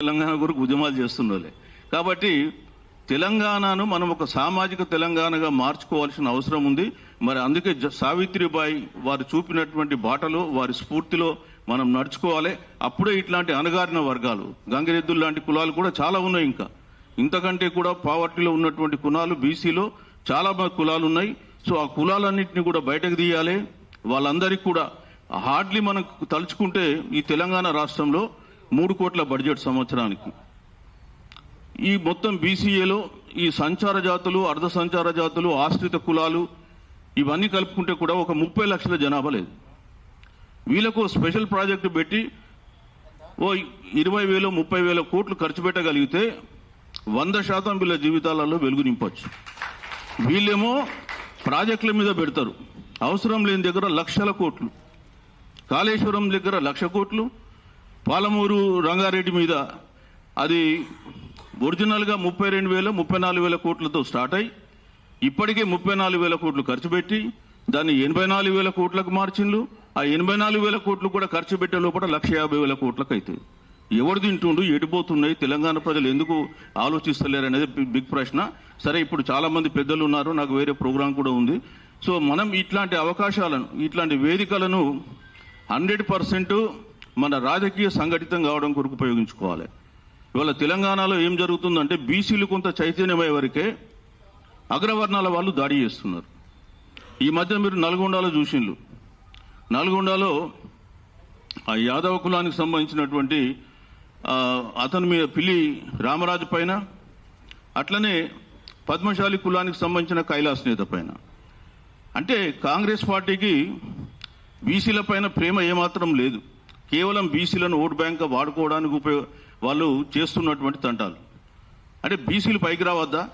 తెలంగాణ కొరకు ఉద్యమాలు చేస్తున్నోలే కాబట్టి తెలంగాణను మనం ఒక సామాజిక తెలంగాణగా మార్చుకోవాల్సిన అవసరం ఉంది. మరి అందుకే జ- సావిత్రిబాయి వారు చూపినటువంటి బాటలో వారి స్ఫూర్తిలో మనం నడుచుకోవాలి. అప్పుడే ఇట్లాంటి అణగారిన వర్గాలు గంగిరెద్దులు లాంటి కులాలు కూడా చాలా ఉన్నాయి ఇంకా. ఇంతకంటే కూడా పావర్టీలో ఉన్నటువంటి కులాలు బీసీలో చాలా మంది కులాలు ఉన్నాయి. సో ఆ కులాలన్నింటినీ కూడా బయటకు తీయాలి. వాళ్ళందరికీ కూడా హార్డ్లీ మనం తలుచుకుంటే ఈ తెలంగాణ రాష్ట్రంలో మూడు కోట్ల బడ్జెట్ సంవత్సరానికి. ఈ మొత్తం బీసీఏలో ఈ సంచార జాతులు అర్ధ సంచార జాతులు ఆశ్రిత కులాలు ఇవన్నీ కలుపుకుంటే కూడా ఒక ముప్పై లక్షల జనాభా లేదు. వీళ్ళకు స్పెషల్ ప్రాజెక్టు పెట్టి ఓ ఇరవై వేలు ముప్పై వేల కోట్లు ఖర్చు పెట్టగలిగితే వంద శాతం వీళ్ళ జీవితాలలో వెలుగు నింపచ్చు. వీళ్ళేమో ప్రాజెక్టుల మీద పెడతారు. అవసరం లేని దగ్గర లక్షల కోట్లు. కాళేశ్వరం దగ్గర లక్ష కోట్లు. పాలమూరు రంగారెడ్డి మీద అది ఒరిజినల్గా ముప్పై రెండు వేల ముప్పై నాలుగు వేల కోట్లతో స్టార్ట్ అయి ఇప్పటికే ముప్పై నాలుగు వేల కోట్లు ఖర్చు పెట్టి దాన్ని ఎనభై నాలుగు వేల కోట్లకు మార్చిండ్లు. ఆ ఎనభై నాలుగు వేల కోట్లు కూడా ఖర్చు పెట్టే లోపల లక్ష యాభై వేల కోట్లకు అవుతుంది ఎవరు తింటుండు ఎడిపోతున్నాయి తెలంగాణ ప్రజలు ఎందుకు ఆలోచిస్తలేరు అనేది బిగ్ ప్రశ్న. సరే ఇప్పుడు చాలా మంది పెద్దలు ఉన్నారు నాకు వేరే ప్రోగ్రాం కూడా ఉంది. సో మనం ఇట్లాంటి అవకాశాలను ఇట్లాంటి వేదికలను హండ్రెడ్ పర్సెంట్ మన రాజకీయ సంఘటితం కావడం కొరకు ఉపయోగించుకోవాలి. ఇవాళ తెలంగాణలో ఏం జరుగుతుందంటే బీసీలు కొంత చైతన్యమయ్యే వరకే అగ్రవర్ణాల వాళ్ళు దాడి చేస్తున్నారు. ఈ మధ్య మీరు నల్గొండలో చూసిండ్రు. నల్గొండలో ఆ యాదవ కులానికి సంబంధించినటువంటి అతని మీద పిల్లి రామరాజు పైన అట్లనే పద్మశాలి కులానికి సంబంధించిన కైలాస్ నేత పైన. అంటే కాంగ్రెస్ పార్టీకి బీసీల పైన ప్రేమ ఏమాత్రం లేదు. కేవలం బీసీలను ఓట్ బ్యాంక్ వాడుకోవడానికి ఉపయోగ వాళ్ళు చేస్తున్నటువంటి తంటాలు. అంటే బీసీలు పైకి రావద్దా?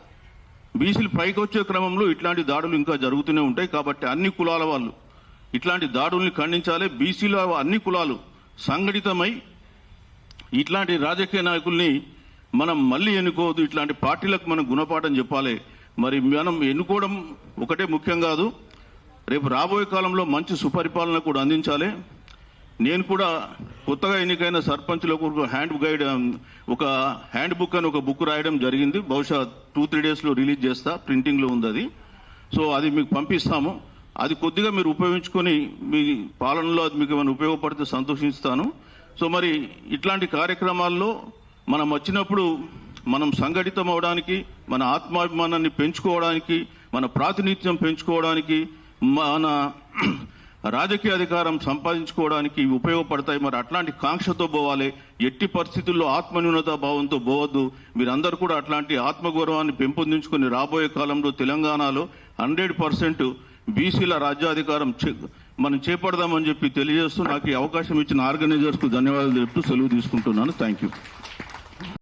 బీసీలు పైకి వచ్చే క్రమంలో ఇట్లాంటి దాడులు ఇంకా జరుగుతూనే ఉంటాయి కాబట్టి అన్ని కులాల వాళ్ళు ఇట్లాంటి దాడుల్ని ఖండించాలి. బీసీల అన్ని కులాలు సంఘటితమై ఇట్లాంటి రాజకీయ నాయకుల్ని మనం మళ్ళీ ఎన్నుకోవద్దు. ఇట్లాంటి పార్టీలకు మనం గుణపాఠం చెప్పాలి. మరి మనం ఎన్నుకోవడం ఒకటే ముఖ్యం కాదు. రేపు రాబోయే కాలంలో మంచి సుపరిపాలన కూడా అందించాలి. నేను కూడా కొత్తగా ఎన్నికైన సర్పంచ్లకు ఒక హ్యాండ్ గైడ్ ఒక హ్యాండ్ బుక్ అని ఒక బుక్ రాయడం జరిగింది. బహుశా టూ త్రీ డేస్లో రిలీజ్ చేస్తా ప్రింటింగ్లో ఉంది అది. సో అది మీకు పంపిస్తాము. అది కొద్దిగా మీరు ఉపయోగించుకొని మీ పాలనలో అది మీకు ఏమైనా ఉపయోగపడితే సంతోషిస్తాను. సో మరి ఇట్లాంటి కార్యక్రమాల్లో మనం వచ్చినప్పుడు మనం సంఘటితం అవడానికి మన ఆత్మాభిమానాన్ని పెంచుకోవడానికి మన ప్రాతినిధ్యం పెంచుకోవడానికి మన రాజకీయ అధికారం సంపాదించుకోవడానికి ఇవి ఉపయోగపడతాయి. మరి అట్లాంటి కాంక్షతో పోవాలి. ఎట్టి పరిస్థితుల్లో ఆత్మన్యూనత భావంతో పోవద్దు. మీరందరూ కూడా అట్లాంటి ఆత్మగౌరవాన్ని పెంపొందించుకొని రాబోయే కాలంలో తెలంగాణలో హండ్రెడ్ పర్సెంట్ బీసీల రాజ్యాధికారం మనం చేపడదామని చెప్పి తెలియజేస్తూ నాకు ఈ అవకాశం ఇచ్చిన ఆర్గనైజర్స్కు ధన్యవాదాలు చెప్తూ సెలవు తీసుకుంటున్నాను. Thank you